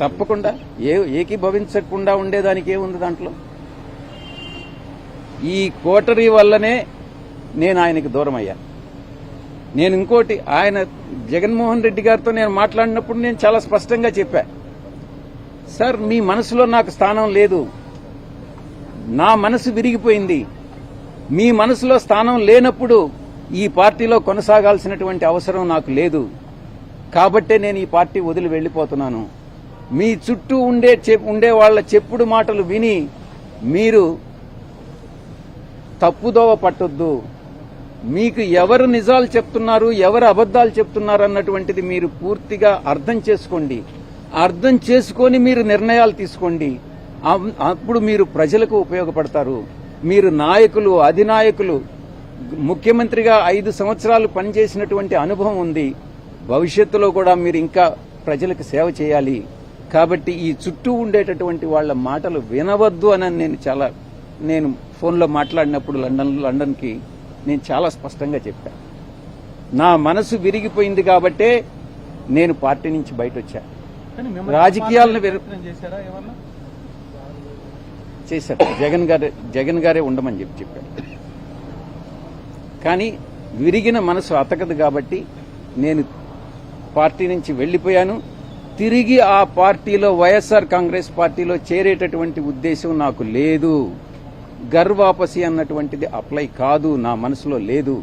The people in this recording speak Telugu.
తప్పకుండా. ఏ ఏకీభవించకుండా ఉండేదానికి ఏముంది దాంట్లో? ఈ కోటరీ వల్లనే నేను ఆయనకి దూరం అయ్యాను. నేను ఇంకోటి ఆయన జగన్మోహన్ రెడ్డి గారితో నేను మాట్లాడినప్పుడు నేను చాలా స్పష్టంగా చెప్పా. సార్ మీ మనసులో నాకు స్థానం లేదు. నా మనసు విరిగిపోయింది. మీ మనసులో స్థానం లేనప్పుడు ఈ పార్టీలో కొనసాగాల్సినటువంటి అవసరం నాకు లేదు. కాబట్టే నేను ఈ పార్టీ వదిలి వెళ్ళిపోతున్నాను మీ చుట్టూ ఉండే చెప్- ఉండే వాళ్ళ చెప్పుడు మాటలు విని మీరు తప్పుదోవ పట్టొద్దు. మీకు ఎవరు నిజాలు చెప్తున్నారు ఎవరు అబద్దాలు చెప్తున్నారు అన్నటువంటిది మీరు పూర్తిగా అర్థం చేసుకోండి. అర్థం చేసుకొని మీరు నిర్ణయాలు తీసుకోండి. అప్పుడు మీరు ప్రజలకు ఉపయోగపడతారు. మీరు నాయకులు అధినాయకులు ముఖ్యమంత్రిగా ఐదు సంవత్సరాలు పనిచేసినటువంటి అనుభవం ఉంది. భవిష్యత్తులో కూడా మీరు ఇంకా ప్రజలకు సేవ చేయాలి. కాబట్టి ఈ చుట్టూ ఉండేటటువంటి వాళ్ళ మాటలు వినవద్దు అని నేను చాలా నేను ఫోన్లో మాట్లాడినప్పుడు లండన్ లండన్కి నేను చాలా స్పష్టంగా చెప్పాను నా మనసు విరిగిపోయింది కాబట్టే నేను పార్టీ నుంచి బయట వచ్చా రాజకీయాలను చేశారు జగన్ గారే జగన్ గారే ఉండమని చెప్పి చెప్పారు కానీ విరిగిన మనసు అతకదు కాబట్టి నేను పార్టీ నుంచి వెళ్ళిపోయాను తిరిగి ఆ పార్టీలో వైఎస్ఆర్ కాంగ్రెస్ పార్టీలో చేరేటటువంటి ఉద్దేశం నాకు లేదు. గర్వాపసి అన్నటువంటిది అప్లై కాదు నా మనసులో లేదు.